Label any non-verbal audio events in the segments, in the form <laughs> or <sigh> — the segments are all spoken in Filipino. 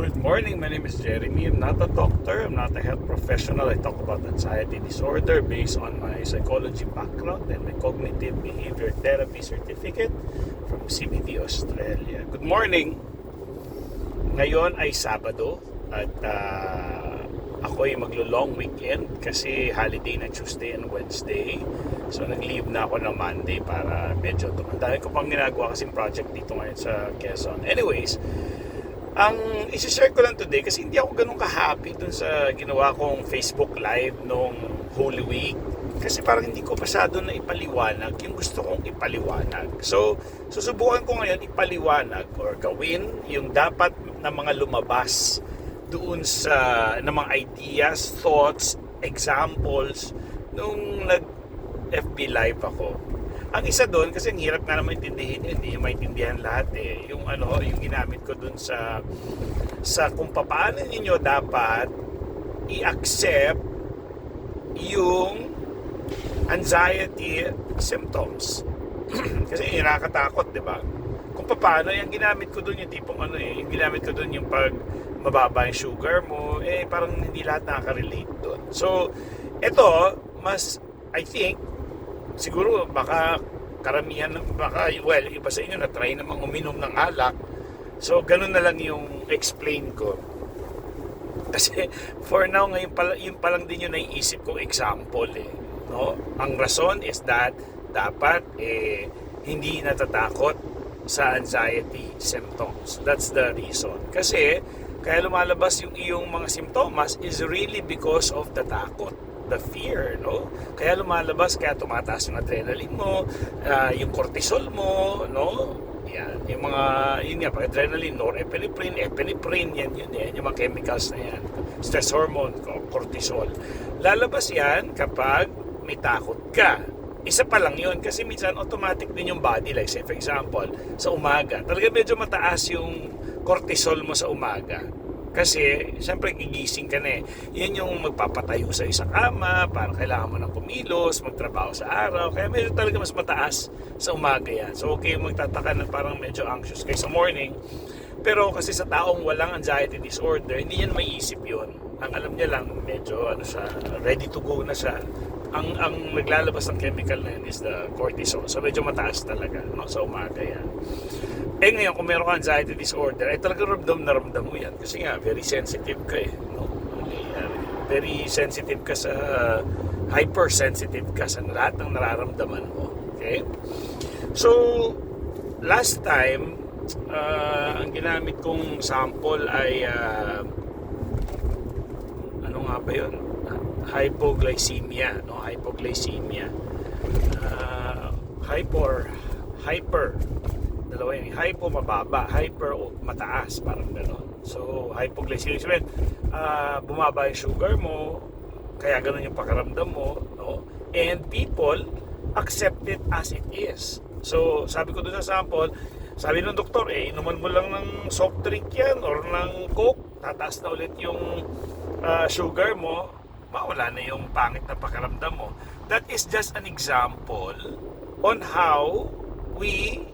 Good morning. My name is Jeremy. I'm not a doctor. I'm not a health professional. I talk about anxiety disorder based on my psychology background and my cognitive behavior therapy certificate from CBT Australia. Good morning. Ngayon ay Sabado at uh, ako ay maglo-long weekend kasi holiday na Tuesday and Wednesday. So nag-leave na ako ng Monday para medyo tumandami ko pang ginagawa kasing project dito ngayon sa Quezon. Anyways, ang isi-share ko lang today kasi hindi ako ganun ka-happy dun sa ginawa kong Facebook Live nung Holy Week kasi parang hindi ko masyado na ipaliwanag yung gusto kong ipaliwanag. So, susubukan ko ngayon ipaliwanag or gawin yung dapat na mga lumabas doon sa ng mga ideas, thoughts, examples nung nag FB Live ako. Ang isa doon, kasi ang hirap nga naman intindihin yun, hindi maintindihan lahat eh. Yung ano, yung ginamit ko doon sa sa kung paano ninyo dapat i-accept yung anxiety symptoms. <clears throat> kasi nakakatakot, di ba? Kung paano, yung ginamit ko doon yung tipong ano eh, yung ginamit ko doon yung pag mababa yung sugar mo, eh parang hindi lahat nakaka-relate doon. So, ito, mas, I think, siguro baka karamihan baka well iba sa inyo na try namang uminom ng alak so ganun na lang yung explain ko. Kasi <laughs> for now ngayon pala, yun pa lang din yung naiisip kong example eh no? Ang rason is that dapat eh hindi natatakot sa anxiety symptoms. That's the reason. Kasi kaya lumalabas yung iyong mga simptomas is really because of the takot the fear, no? Kaya lumalabas, kaya tumataas yung adrenaline mo, uh, yung cortisol mo, no? Yan, yung mga, yun nga, pag adrenaline, norepinephrine, epinephrine, yan yun, yan, yung mga chemicals na yan. Stress hormone, cortisol. Lalabas yan kapag may takot ka. Isa pa lang yun, kasi minsan automatic din yung body, like say for example, sa umaga, talaga medyo mataas yung cortisol mo sa umaga. Kasi, siyempre, gigising ka na eh. Yan yung magpapatayo sa isang kama, para kailangan mo ng kumilos, magtrabaho sa araw. Kaya medyo talaga mas mataas sa umaga yan. So, okay magtataka na parang medyo anxious kayo sa morning. Pero kasi sa taong walang anxiety disorder, hindi yan maiisip yun. Ang alam niya lang, medyo ano siya, ready to go na siya. Ang, ang naglalabas ng chemical na yun is the cortisol. So, medyo mataas talaga no, sa umaga yan. Eh ngayon, kung meron ka anxiety disorder, ay talagang ramdam na ramdam mo yan. Kasi nga, very sensitive ka eh. No? Very sensitive ka sa, hypersensitive ka sa lahat ng nararamdaman mo. Okay? So, last time, uh, ang ginamit kong sample ay, uh, ano nga ba yun? Hypoglycemia. No? Hypoglycemia. Uh, hyper, hyper, dalawa yun. Hypo mababa, hyper o mataas, parang gano'n. So, hypoglycemic mean, uh, bumaba yung sugar mo, kaya gano'n yung pakaramdam mo, no? And people accept it as it is. So, sabi ko doon sa sample, sabi ng doktor, eh, inuman mo lang ng soft drink yan or ng coke, tataas na ulit yung uh, sugar mo, mawala na yung pangit na pakaramdam mo. That is just an example on how we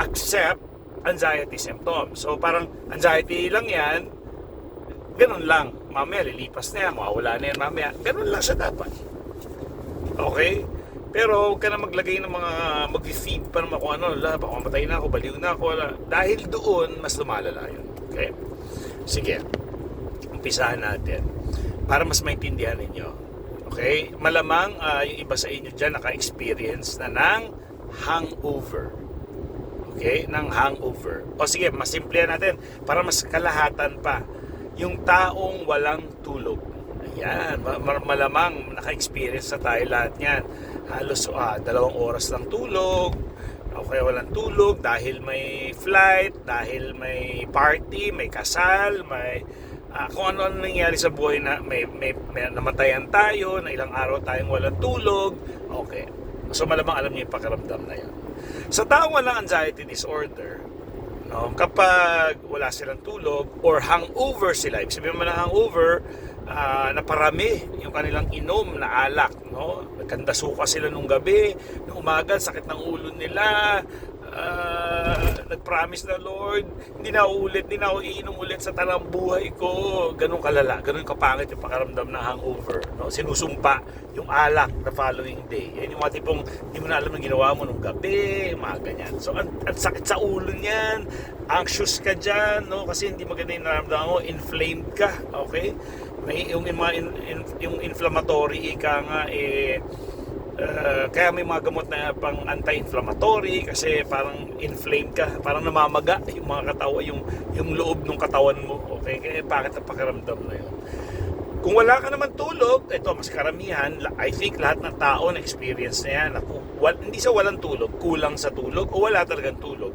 accept anxiety symptoms. So parang anxiety lang yan, ganun lang. Mamaya lilipas na yan, mawawala na yan mamaya. Ganun lang siya dapat. Okay? Pero huwag ka na maglagay ng mga mag-feed pa naman kung ano, la, baka mamatay na ako, baliw na ako. Wala. Dahil doon, mas lumalala yun. Okay? Sige. Umpisahan natin. Para mas maintindihan ninyo. Okay? Malamang uh, yung iba sa inyo dyan naka-experience na ng hangover. Okay? Ng hangover. O sige, mas simple natin para mas kalahatan pa. Yung taong walang tulog. Ayan, malamang naka-experience na tayo lahat yan. Halos uh, dalawang oras lang tulog, o kaya walang tulog dahil may flight, dahil may party, may kasal, may uh, kung ano ano nangyari sa buhay na may, may, may namatayan tayo, na ilang araw tayong walang tulog. Okay. So malamang alam niyo yung pakaramdam na yan. Sa taong walang anxiety disorder, no, kapag wala silang tulog or hangover sila, ibig sabihin mo na hangover, uh, naparami yung kanilang inom na alak, no? Nagkandasuka sila nung gabi, nung umaga, sakit ng ulo nila, nag-promise na Lord, hindi na ulit, hindi na ako iinom ulit sa tanang buhay ko. Ganun kalala, ganun kapangit yung pakaramdam ng hangover. No? Sinusumpa yung alak the following day. Yan yung mga tipong hindi mo na alam ang ginawa mo nung gabi, mga ganyan. So, ang, ang sakit sa ulo niyan, anxious ka dyan, no? kasi hindi maganda yung naramdaman mo, inflamed ka, okay? May yung, yung, mga in- in- yung inflammatory ika nga, eh, Uh, kaya may mga gamot na pang anti-inflammatory kasi parang inflamed ka, parang namamaga yung mga katawan, yung, yung loob ng katawan mo. Okay? Kaya bakit ang pakiramdam na yun? Kung wala ka naman tulog, ito mas karamihan, I think lahat ng tao na experience na yan, ako, wal, hindi sa walang tulog, kulang sa tulog o wala talagang tulog.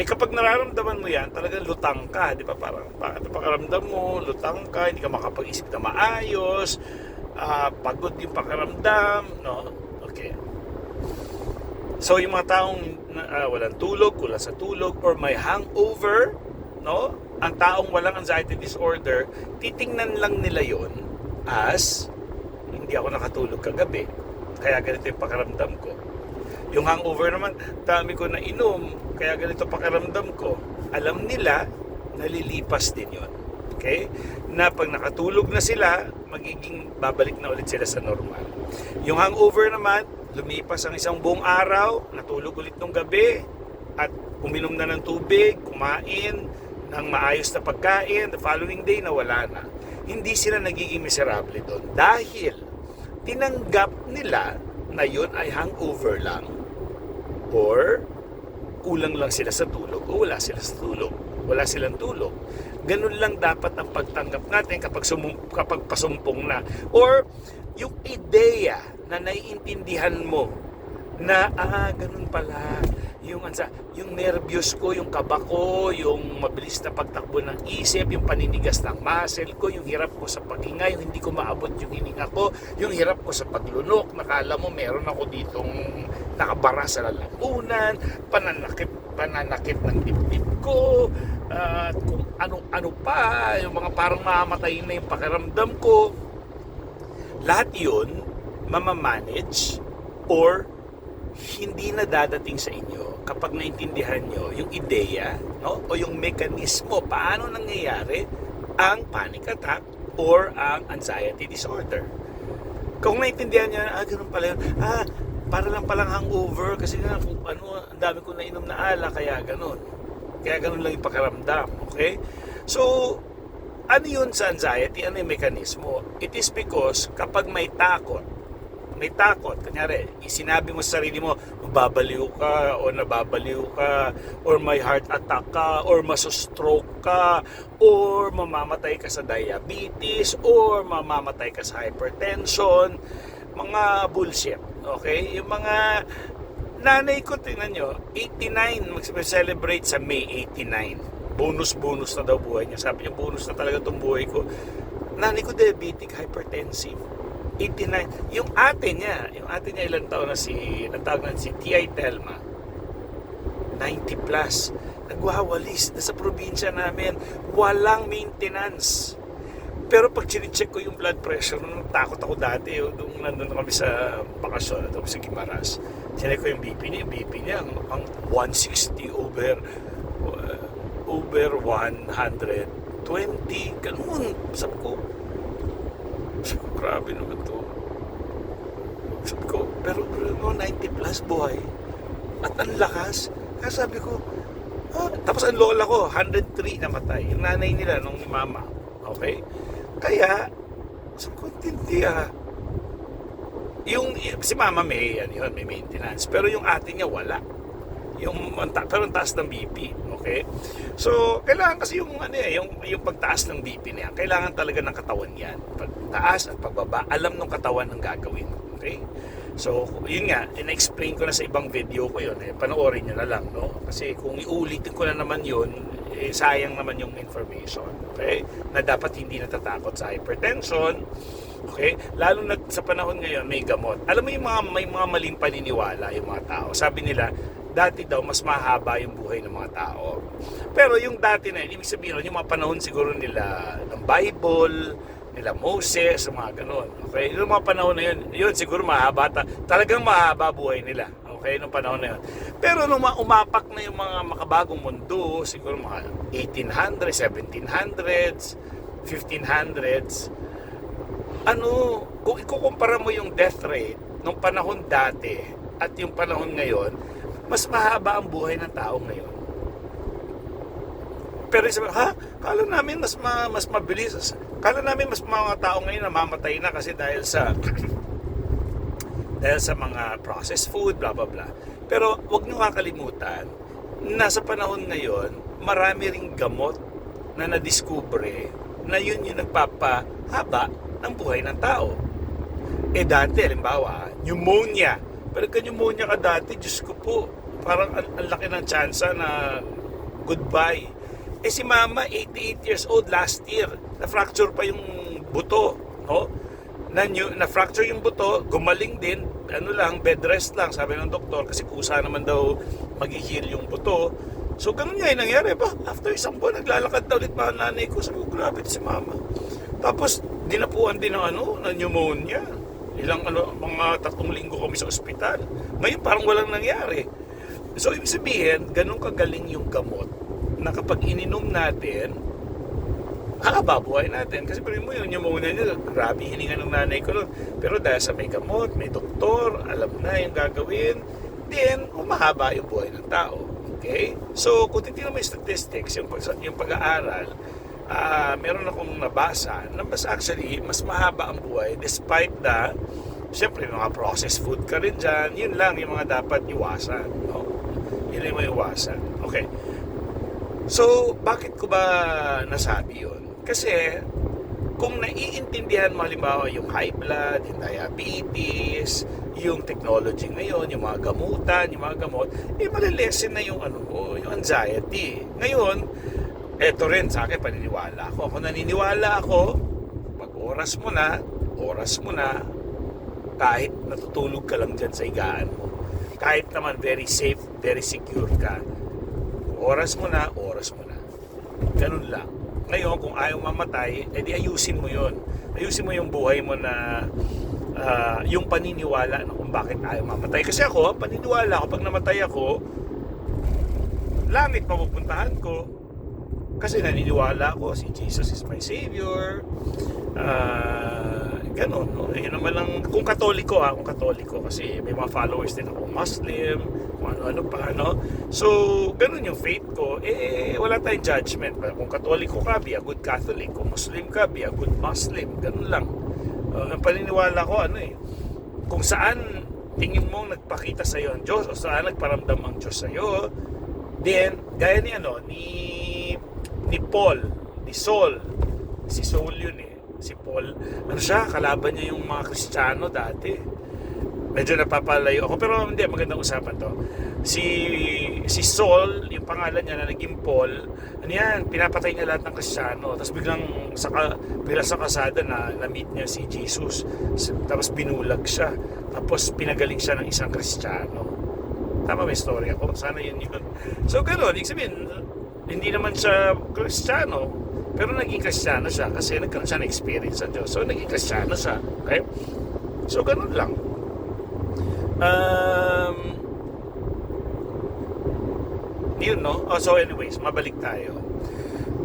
Eh kapag nararamdaman mo yan, talagang lutang ka, di ba? Parang bakit ang pakiramdam mo, lutang ka, hindi ka makapag-isip na maayos, ah, pagod yung pakiramdam, no? Okay. So yung mga taong ah, walang tulog, kulang sa tulog, or may hangover, no? Ang taong walang anxiety disorder, titingnan lang nila yon as hindi ako nakatulog kagabi. Kaya ganito yung pakiramdam ko. Yung hangover naman, dami ko na inom, kaya ganito pakiramdam ko. Alam nila, nalilipas din yon. Okay? Na pag nakatulog na sila, magiging babalik na ulit sila sa normal. Yung hangover naman, lumipas ang isang buong araw, natulog ulit nung gabi, at uminom na ng tubig, kumain ng maayos na pagkain, the following day nawala na. Hindi sila nagiging miserable doon dahil tinanggap nila na yun ay hangover lang or kulang lang sila sa tulog o wala sila sa tulog. Wala silang tulog. Ganun lang dapat ang pagtanggap natin kapag, sumum, kapag pasumpong na. Or yung ideya na naiintindihan mo na ah, ganun pala yung ansa, yung nervyos ko, yung kaba ko, yung mabilis na pagtakbo ng isip, yung paninigas ng muscle ko, yung hirap ko sa paghinga, yung hindi ko maabot yung hininga ko, yung hirap ko sa paglunok, nakala mo meron ako ditong nakabara sa lalamunan, pananakit, pananakit ng dibdib ko, at kung ano-ano pa, yung mga parang mamamatay na yung pakiramdam ko, lahat yun mamamanage or hindi na dadating sa inyo kapag naintindihan nyo yung ideya no? o yung mekanismo paano nangyayari ang panic attack or ang anxiety disorder. Kung naintindihan nyo, ah, ganun pala yun. Ah, para lang palang hangover kasi nga kung ano, ang dami ko nainom na ala kaya ganun. Kaya ganun lang yung pakiramdam. Okay? So, ano yun sa anxiety? Ano yung mekanismo? It is because kapag may takot, may takot, kanyari, isinabi mo sa sarili mo, mababaliw ka, o nababaliw ka, or may heart attack ka, or masostroke ka, or mamamatay ka sa diabetes, or mamamatay ka sa hypertension, mga bullshit, okay? Yung mga nanay ko, tingnan nyo, 89, mag-celebrate sa May 89. Bonus-bonus na daw buhay niya. Sabi niya, bonus na talaga itong buhay ko. Nanay ko, diabetic, hypertensive. 89. Yung ate niya, yung ate niya ilang taon na si, natawag na si T.I. Telma. 90 plus. Nagwawalis na sa probinsya namin. Walang maintenance. Pero pag chinecheck ko yung blood pressure, nung takot ako dati, nung nandun kami sa bakasyon, at sa Gimaras, chineck ko yung BP niya, yung BP niya, ang, ang 160 over, uh, over 120, ganun. Sabi ko, sabi <laughs> ko, grabe naman to. Sabi ko, pero, pero no, 90 plus buhay. At ang lakas. Kaya sabi ko, ah, tapos ang lola ko, 103 namatay. Yung nanay nila, nung mama. Okay? Kaya, sabi ko, tindi ah. Yung, si mama may, ano yun, may maintenance. Pero yung ate niya, wala. Yung, pero ang taas ng BP. Okay? So, kailangan kasi yung, ano eh, yung, yung pagtaas ng BP na yan, kailangan talaga ng katawan yan. Pagtaas at pagbaba, alam ng katawan ang gagawin. Okay? So, yun nga, in-explain ko na sa ibang video ko yun. Eh, panoorin nyo na lang, no? Kasi kung iulitin ko na naman yun, eh, sayang naman yung information. Okay? Na dapat hindi natatakot sa hypertension. Okay? Lalo na sa panahon ngayon, may gamot. Alam mo yung mga, may mga maling paniniwala yung mga tao. Sabi nila, dati daw mas mahaba yung buhay ng mga tao. Pero yung dati na yun, ibig sabihin yung mga panahon siguro nila ng Bible, nila Moses, mga ganun. Okay? Yung mga panahon na yun, yun siguro mahaba. Ta- talagang mahaba buhay nila. Okay, nung panahon na yun. Pero nung ma- umapak na yung mga makabagong mundo, siguro mga 1800s, 1700s, 1500s, ano, kung ikukumpara mo yung death rate nung panahon dati at yung panahon ngayon, mas mahaba ang buhay ng tao ngayon. Pero sabi, ha? Kala namin mas ma, mas mabilis. Kala namin mas mga tao ngayon namamatay na kasi dahil sa <clears throat> dahil sa mga processed food, blah blah blah. Pero wag niyo kakalimutan, nasa panahon ngayon, marami ring gamot na nadiskubre na yun yung nagpapahaba ng buhay ng tao. Eh dati, halimbawa, pneumonia. Pero ka pneumonia ka dati, Diyos ko po, parang ang, ang laki ng tsansa na goodbye. Eh si mama, 88 years old last year, na-fracture pa yung buto, no? Na, na-fracture yung buto, gumaling din, ano lang, bed rest lang, sabi ng doktor, kasi kusa naman daw mag-heal yung buto. So, ganun nga yung nangyari ba? After isang buwan, naglalakad na ulit mga nanay ko. Sabi ko, grabe si mama. Tapos, dinapuan din ng ano, ng pneumonia. Ilang ano, mga tatlong linggo kami sa ospital. Ngayon, parang walang nangyari. So, ibig sabihin, ganun kagaling yung gamot na kapag ininom natin, haba buhay natin. Kasi pero mo yun, yung muna niya, grabe hininga ng nanay ko nun. Pero dahil sa may gamot, may doktor, alam na yung gagawin, then umahaba yung buhay ng tao. Okay? So, kung titignan mo yung statistics, yung, pag- yung pag-aaral, ah meron akong nabasa na mas actually, mas mahaba ang buhay despite the, syempre, mga processed food ka rin dyan, yun lang yung mga dapat iwasan. No? Yun yung iwasan. Okay. So, bakit ko ba nasabi yun? Kasi, kung naiintindihan mo halimbawa yung high blood, yung diabetes, yung technology ngayon, yung mga gamutan, yung mga gamot, eh malilesen na yung ano yung anxiety. Ngayon, eto rin sa akin, paniniwala ako. Kung naniniwala ako, pag oras mo na, oras mo na, kahit natutulog ka lang dyan sa higaan mo, kahit naman very safe, very secure ka, oras mo na, oras mo na. Ganun lang. Ngayon, kung ayaw mamatay, edi ayusin mo yon. Ayusin mo yung buhay mo na ah, yung paniniwala na kung bakit ayaw mamatay. Kasi ako, paniniwala ako, pag namatay ako, langit mapupuntahan ko. Kasi naniniwala ako, si Jesus is my Savior. Ah, ganun, no? Yun naman lang, kung katoliko ha, kung katoliko, kasi may mga followers din ako, Muslim, kung ano-ano pa, no? So, ganun yung faith ko, eh, wala tayong judgment. Kung katoliko ka, be a good Catholic. Kung Muslim ka, be a good Muslim. Ganun lang. Ah, ang paniniwala ko, ano eh, kung saan tingin mo nagpakita sa iyo ang Diyos o saan nagparamdam ang Diyos sa iyo, then, gaya ni ano, ni, ni Paul, ni Saul, si Saul yun eh, si Paul, ano siya, kalaban niya yung mga Kristiyano dati. Medyo napapalayo ako, pero hindi, magandang usapan to. Si, si Saul, yung pangalan niya na naging Paul, ano yan, pinapatay niya lahat ng Kristiyano. Tapos biglang, sa, bigla sa kasada na na-meet niya si Jesus. Tapos binulag siya. Tapos pinagaling siya ng isang Kristiyano. Tama may story ako. Sana yun yun. So gano'n, ibig sabihin, hindi naman siya Kristiyano, pero naging Kristiyano siya kasi nagkaroon siya ng experience sa Diyos. So naging Kristiyano siya. Okay? So gano'n lang. Um, yun no? Oh, so anyways, mabalik tayo.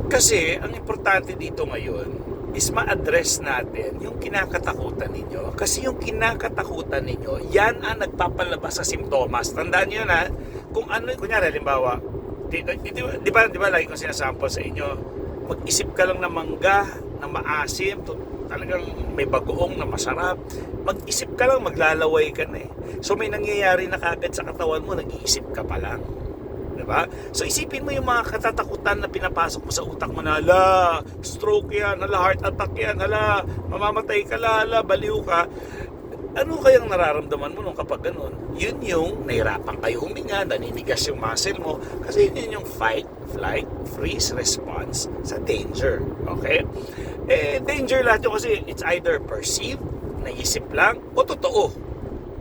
Kasi ang importante dito ngayon is ma-address natin yung kinakatakutan ninyo. Kasi yung kinakatakutan ninyo, yan ang nagpapalabas sa simptomas. Tandaan nyo na, kung ano, kunyari, halimbawa, di, di, di, di ba, di ba lagi kong sinasample sa inyo, mag-isip ka lang ng mangga, na maasim, to, talagang may bagoong na masarap. Mag-isip ka lang, maglalaway ka na eh. So may nangyayari na kagad sa katawan mo, nag-iisip ka pa lang. Diba? So isipin mo yung mga katatakutan na pinapasok mo sa utak mo na, hala, stroke yan, hala, heart attack yan, hala, mamamatay ka la, hala, baliw ka. Ano kayang nararamdaman mo nung kapag ganun? Yun yung nahirapan kayo huminga, naninigas yung muscle mo, kasi yun yung fight, flight, freeze response sa danger. Okay? Eh, danger lahat yun kasi it's either perceived, naisip lang, o totoo.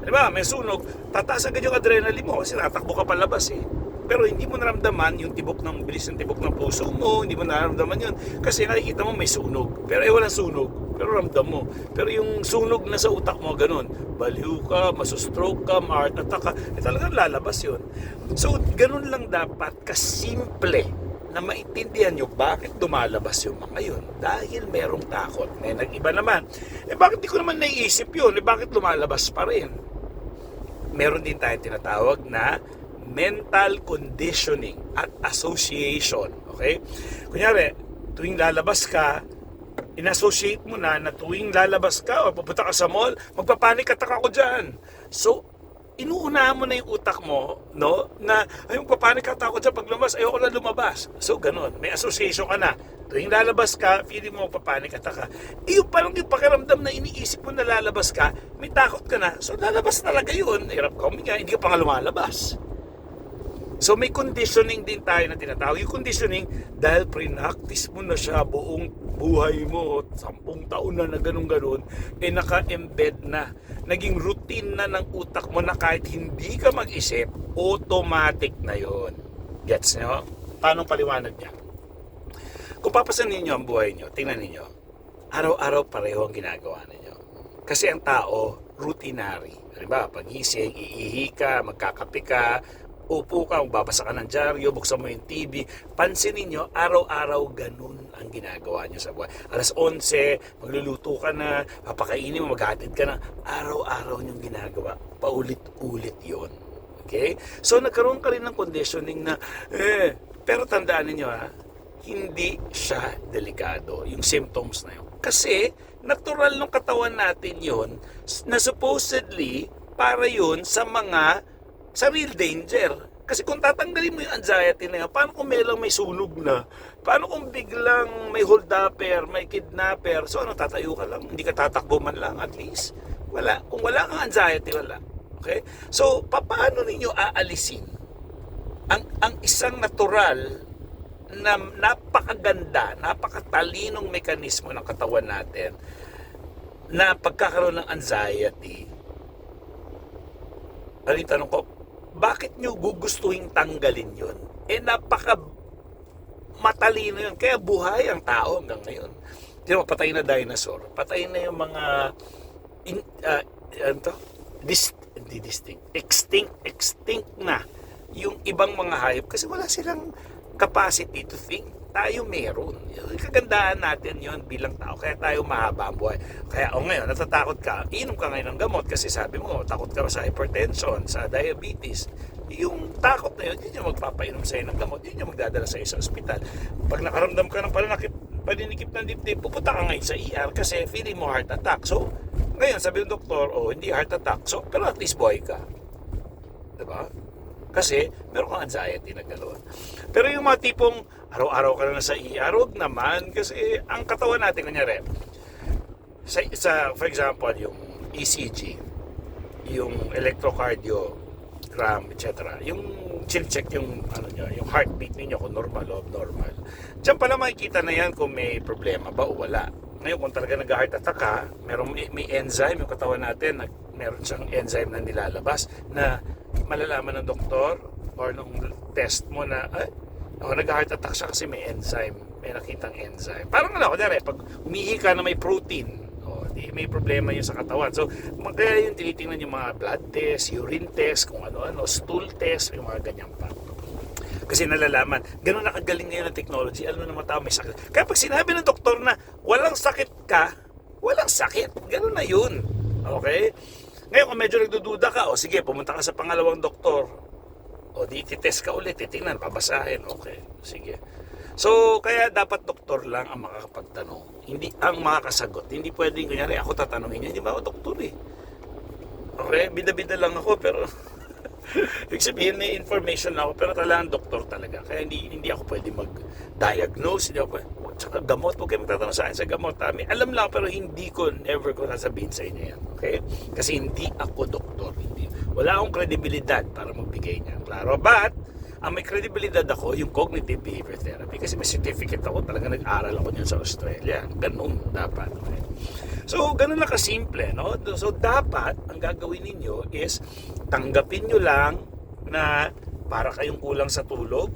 Di ba? May sunog, tataas yung adrenaline mo kasi natakbo ka palabas eh. pero hindi mo naramdaman yung tibok ng bilis ng tibok ng puso mo, hindi mo naramdaman yun. Kasi nakikita mo may sunog. Pero eh, walang sunog. Pero ramdam mo. Pero yung sunog na sa utak mo, ganun. Baliw ka, masustroke ka, ma-heart attack ka. Eh, talagang lalabas yun. So, ganun lang dapat kasimple na maintindihan nyo bakit lumalabas yung mga yun. Dahil merong takot. May nag-iba naman. Eh bakit di ko naman naiisip yun? Eh bakit lumalabas pa rin? Meron din tayong tinatawag na mental conditioning at association. Okay? Kunyari, tuwing lalabas ka, in-associate mo na na tuwing lalabas ka o pupunta ka sa mall, magpapanik attack ako dyan. So, inuunahan mo na yung utak mo, no? Na, ay, magpapanik attack ako dyan pag lumabas, ayoko na lumabas. So, ganun. May association ka na. Tuwing lalabas ka, feeling mo magpapanik attack ka. Eh, yung parang yung pakiramdam na iniisip mo na lalabas ka, may takot ka na. So, lalabas talaga yun. Hirap ka huminga, hindi ka pa nga lumalabas. So may conditioning din tayo na tinatawag. Yung conditioning, dahil pre-practice mo na siya buong buhay mo, sampung taon na na ganun-ganun, eh naka-embed na. Naging routine na ng utak mo na kahit hindi ka mag-isip, automatic na yon. Gets nyo? Paano paliwanag niya? Kung papasan ninyo ang buhay nyo, tingnan ninyo, araw-araw pareho ang ginagawa ninyo. Kasi ang tao, routinary. Diba? Pagising, iihi ka, magkakape ka, upo ka, magbabasa ka ng dyaryo, buksan mo yung TV. Pansinin nyo, araw-araw ganun ang ginagawa nyo sa buhay. Alas 11, magluluto ka na, papakainin mo, maghatid ka na. Araw-araw nyong ginagawa. Paulit-ulit yon Okay? So, nagkaroon ka rin ng conditioning na, eh, pero tandaan ninyo ha, hindi siya delikado, yung symptoms na yun. Kasi, natural ng katawan natin yon na supposedly, para yun sa mga sa real danger. Kasi kung tatanggalin mo yung anxiety na yan, paano kung may lang may sunog na? Paano kung biglang may hold-upper, may kidnapper? So ano, tatayo ka lang? Hindi ka tatakbo man lang at least? Wala. Kung wala kang anxiety, wala. Okay? So, paano ninyo aalisin ang, ang isang natural na napakaganda, napakatalinong mekanismo ng katawan natin na pagkakaroon ng anxiety. Ano tanong ko? bakit nyo gugustuhin tanggalin yun? Eh napaka matalino yun. Kaya buhay ang tao hanggang ngayon. Ba, patay na dinosaur. Patay na yung mga in, uh, ano to? Dis, hindi distinct. Extinct, extinct na yung ibang mga hayop kasi wala silang capacity to think tayo meron. Yung kagandahan natin yon bilang tao. Kaya tayo mahaba ang buhay. Kaya o ngayon, natatakot ka, inom ka ngayon ng gamot kasi sabi mo, takot ka sa hypertension, sa diabetes. Yung takot na yun, yun yung magpapainom sa'yo ng gamot. Yun yung magdadala sa'yo sa ospital. Pag nakaramdam ka ng pananakip, paninikip ng dibdib, pupunta ka ngayon sa ER kasi feeling mo heart attack. So, ngayon, sabi ng doktor, oh, hindi heart attack. So, pero at least buhay ka. Diba? Kasi meron kang anxiety na gano'n. Pero yung mga tipong araw-araw ka na sa ER, huwag naman. Kasi ang katawan natin, kunyari, sa, sa, for example, yung ECG, yung electrocardiogram, etc. Yung chill-check yung, ano nyo, yung heartbeat ninyo kung normal o abnormal. Diyan pala makikita na yan kung may problema ba o wala. Ngayon, kung talaga nag-heart attack ka, meron, may, may enzyme yung katawan natin, nag, meron siyang enzyme na nilalabas na malalaman ng doktor or nung test mo na, ay, oh, nag-heart attack siya kasi may enzyme. May nakitang enzyme. Parang ano, kunyari, pag umihi ka na may protein, oh, di, may problema yun sa katawan. So, kaya yung tinitingnan yung mga blood test, urine test, kung ano-ano, stool test, yung mga ganyan pa. Kasi nalalaman, ganun nakagaling ngayon ang technology, alam na mga tao may sakit. Kaya pag sinabi ng doktor na walang sakit ka, walang sakit. Ganun na yun. Okay? Ngayon kung medyo nagdududa ka, o sige, pumunta ka sa pangalawang doktor. O di titest ka ulit, titingnan, babasahin. Okay, sige. So, kaya dapat doktor lang ang makakapagtanong. Hindi ang makakasagot. Hindi pwedeng, kunyari, ako tatanungin niya, hindi ba ako doktor eh. Okay, bida-bida lang ako, pero <laughs> Ibig sabihin may information na ako pero talagang doktor talaga. Kaya hindi hindi ako pwede mag-diagnose, hindi ako pwede. Tsaka gamot, huwag kayo magtatanong sa akin sa gamot. Tami. Alam lang pero hindi ko, never ko sasabihin sa inyo yan. Okay? Kasi hindi ako doktor. Hindi. Wala akong kredibilidad para magbigay niya. Klaro. But, ang may kredibilidad ako, yung cognitive behavior therapy. Kasi may certificate ako, talaga nag-aral ako niyan sa Australia. Ganun dapat. Okay? So, ganun lang kasimple, no? So, dapat, ang gagawin ninyo is, tanggapin nyo lang na para kayong kulang sa tulog,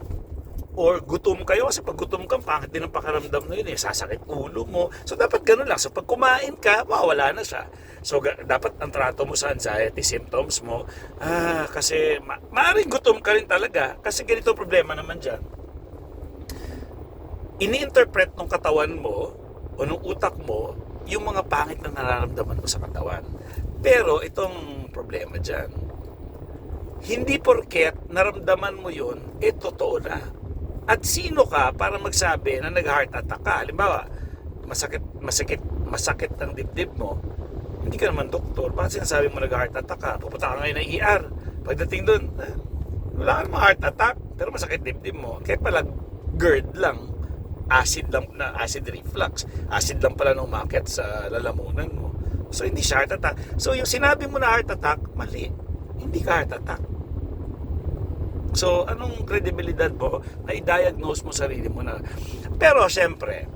or gutom kayo kasi pag gutom ka, pangit din ang pakaramdam na yun eh, sasakit ulo mo. So dapat ganun lang. So pag kumain ka, mawala na siya. So dapat ang trato mo sa anxiety symptoms mo, ah, kasi ma- maaaring gutom ka rin talaga kasi ganito problema naman dyan. Ini-interpret ng katawan mo o ng utak mo yung mga pangit na nararamdaman mo sa katawan. Pero itong problema dyan, hindi porket naramdaman mo yun, eh totoo na. At sino ka para magsabi na nag-heart attack ka? Halimbawa, masakit, masakit, masakit ang dibdib mo. Hindi ka naman doktor. Bakit sinasabi mo nag-heart attack ka? Pupunta ka ngayon ng ER. Pagdating doon, eh, wala ka namang heart attack, pero masakit dibdib mo. Kaya pala, GERD lang. Acid lang na acid reflux. Acid lang pala nung umakyat sa lalamunan mo. So, hindi siya heart attack. So, yung sinabi mo na heart attack, mali. Hindi ka heart attack. So, anong kredibilidad mo na i-diagnose mo sarili mo na? Pero, syempre,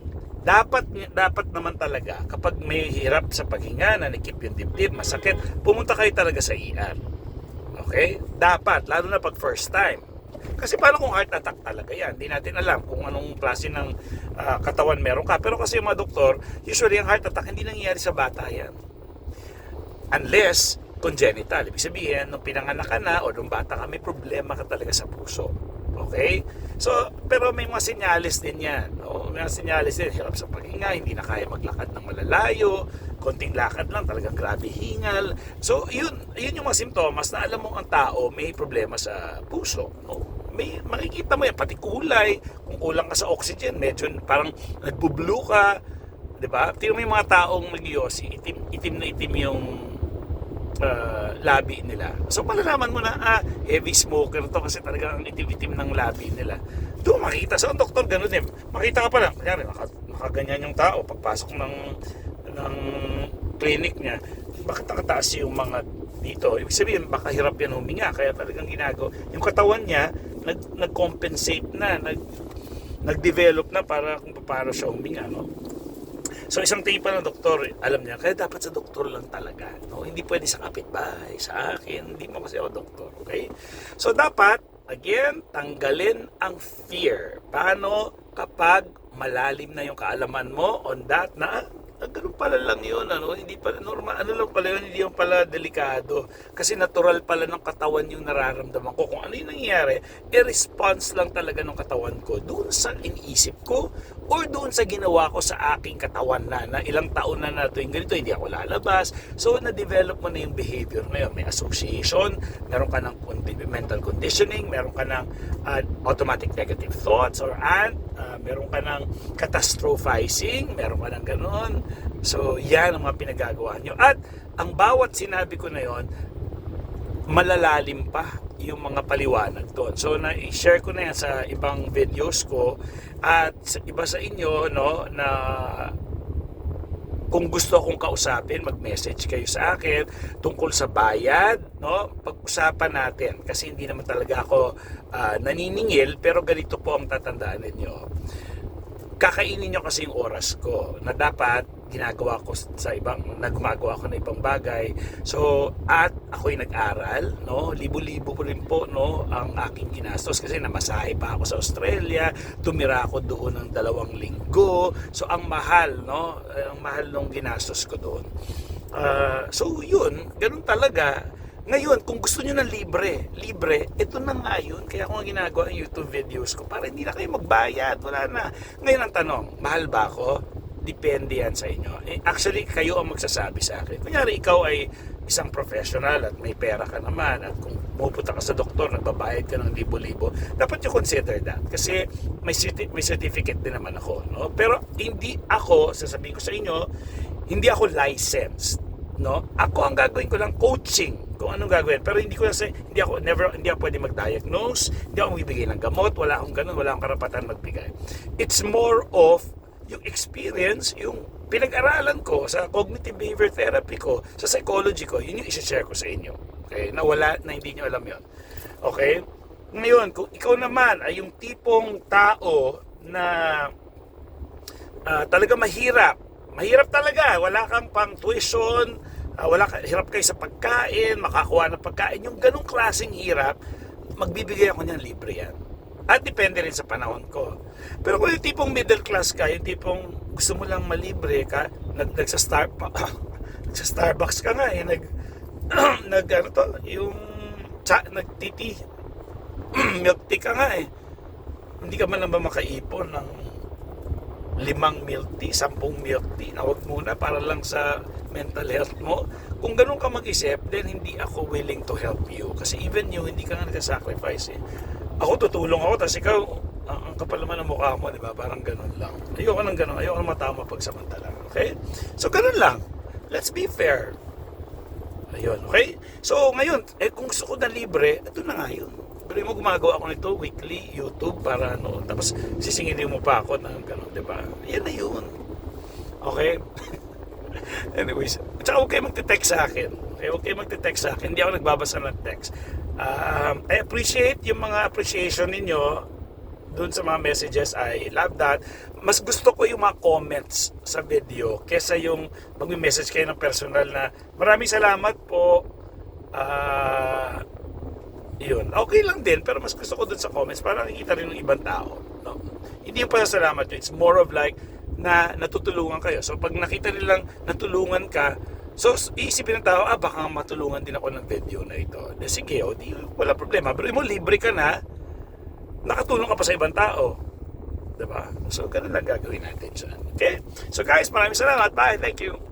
dapat dapat naman talaga kapag may hirap sa paghinga, nanikip yung dibdib, masakit, pumunta kayo talaga sa ER. Okay? Dapat, lalo na pag first time. Kasi paano kung heart attack talaga yan? Hindi natin alam kung anong klase ng ah, katawan meron ka. Pero kasi yung mga doktor, usually ang heart attack hindi nangyayari sa bata yan. Unless congenital. Ibig sabihin, nung pinanganak ka na o nung bata ka, may problema ka talaga sa puso. Okay? So, pero may mga senyales din yan. No? May mga senyales din. Hirap sa paghinga, hindi na kaya maglakad ng malalayo, konting lakad lang, talagang grabe hingal. So, yun, yun yung mga simptomas na alam mo ang tao may problema sa puso. No? May makikita mo yan, pati kulay. Kung kulang ka sa oxygen, medyo parang nagbu-blue ka. 'di ba? Tingnan mo yung mga taong nag-yosi, itim, itim na itim yung uh, labi nila. So malalaman mo na, ah, heavy smoker to kasi talaga ang itim-itim ng labi nila. Doon makita. So ang doktor ganun din. Makita ka pa lang. Kanyari, naka, nakaganyan yung tao pagpasok ng, ng clinic niya. Bakit nakataas yung mga dito? Ibig sabihin, baka hirap yan huminga. Kaya talagang ginagawa. Yung katawan niya, nag, nag-compensate na, nag, nag-develop na para kung paano siya huminga. No? So isang pa ng doktor, alam niya, kaya dapat sa doktor lang talaga. No? Hindi pwede sa kapitbahay, sa akin, hindi mo kasi ako doktor. Okay? So dapat, again, tanggalin ang fear. Paano kapag malalim na yung kaalaman mo on that na ah, ganun pala lang yun, ano, hindi pala normal, ano lang pala yun, hindi yung pala delikado. Kasi natural pala ng katawan yung nararamdaman ko. Kung ano yung nangyayari, i-response lang talaga ng katawan ko doon sa iniisip ko or doon sa ginawa ko sa aking katawan na, na ilang taon na na tuwing ganito, hindi ako lalabas. So, na-develop mo na yung behavior na yun. May association, meron ka ng mental conditioning, meron ka ng uh, automatic negative thoughts or and, uh, meron ka ng catastrophizing, meron ka ng ganun. So, yan ang mga pinagagawa nyo. At, ang bawat sinabi ko na yon malalalim pa yung mga paliwanag doon. So na-share ko na yan sa ibang videos ko at sa iba sa inyo no na kung gusto akong kausapin, mag-message kayo sa akin tungkol sa bayad, no? Pag-usapan natin kasi hindi naman talaga ako ah, naniningil pero ganito po ang tatandaan ninyo. Kakainin nyo kasi yung oras ko na dapat ginagawa ko sa ibang nagumagawa ko ng ibang bagay. So, at ako'y nag-aral, no? Libo-libo po rin po, no, ang aking ginastos kasi namasahe pa ako sa Australia, tumira ako doon ng dalawang linggo. So, ang mahal, no? Ang mahal nung ginastos ko doon. Ah, so, yun, ganun talaga. Ngayon, kung gusto nyo ng libre, libre, ito na nga yun. Kaya ako nga ginagawa ang YouTube videos ko para hindi na kayo magbayad. Wala na. Ngayon ang tanong, mahal ba ako? Depende yan sa inyo. Eh, actually, kayo ang magsasabi sa akin. Kunyari, ikaw ay isang professional at may pera ka naman at kung pupunta ka sa doktor, nagbabayad ka ng libo-libo, dapat you consider that. Kasi may, certi- may certificate din naman ako. No? Pero hindi ako, sasabihin ko sa inyo, hindi ako licensed no ako ang gagawin ko lang coaching kung anong gagawin pero hindi ko kasi hindi ako never hindi ako pwede mag-diagnose hindi ako magbibigay ng gamot wala akong ganun wala akong karapatan magbigay it's more of yung experience yung pinag-aralan ko sa cognitive behavior therapy ko sa psychology ko yun yung i-share ko sa inyo okay na wala na hindi nyo alam yon okay ngayon kung ikaw naman ay yung tipong tao na ah, talaga mahirap mahirap talaga. Wala kang pang tuition, ah, wala ka, hirap kayo sa pagkain, makakuha ng pagkain. Yung ganong klaseng hirap, magbibigay ako niyan libre yan. At depende rin sa panahon ko. Pero kung yung tipong middle class ka, yung tipong gusto mo lang malibre ka, nag, nagsa, Star, <coughs> nagsa Starbucks ka nga eh, nag, <clears throat> nag ano to, yung cha, nagtiti, <clears throat> milk tea ka nga eh. Hindi ka man lang ba makaipon ng limang milk tea, sampung milk tea na wag muna para lang sa mental health mo. Kung ganun ka mag-isip, then hindi ako willing to help you. Kasi even you, hindi ka nga nagsasacrifice eh. Ako tutulong ako, tapos ikaw, ang, kapal naman ng mukha mo, di ba? Parang ganun lang. Ayoko nang ganun. Ayoko nang matama pagsamantala. Okay? So, ganun lang. Let's be fair. Ayun, okay? So, ngayon, eh, kung gusto ko na libre, ito na nga yun. Pero mo gumagawa ako nito weekly, YouTube, para ano, tapos sisingilin mo pa ako ng gano'n, di ba? Yan na yun. Okay? <laughs> Anyways, tsaka huwag kayo magte-text sa akin. Okay, huwag kayo magte-text sa akin. Hindi ako nagbabasa ng text. Um, I appreciate yung mga appreciation ninyo dun sa mga messages. I love that. Mas gusto ko yung mga comments sa video kesa yung magme-message kayo ng personal na maraming salamat po. Ah... yun, okay lang din, pero mas gusto ko dun sa comments para nakikita rin ng ibang tao. No? Hindi yung pasasalamat yun. It's more of like, na natutulungan kayo. So, pag nakita nilang natulungan ka, so, iisipin ng tao, ah, baka matulungan din ako ng video na ito. De, sige, o, di, wala problema. Pero mo, libre ka na, nakatulong ka pa sa ibang tao. Diba? So, ganun lang gagawin natin dyan. Okay? So, guys, maraming salamat. Bye. Thank you.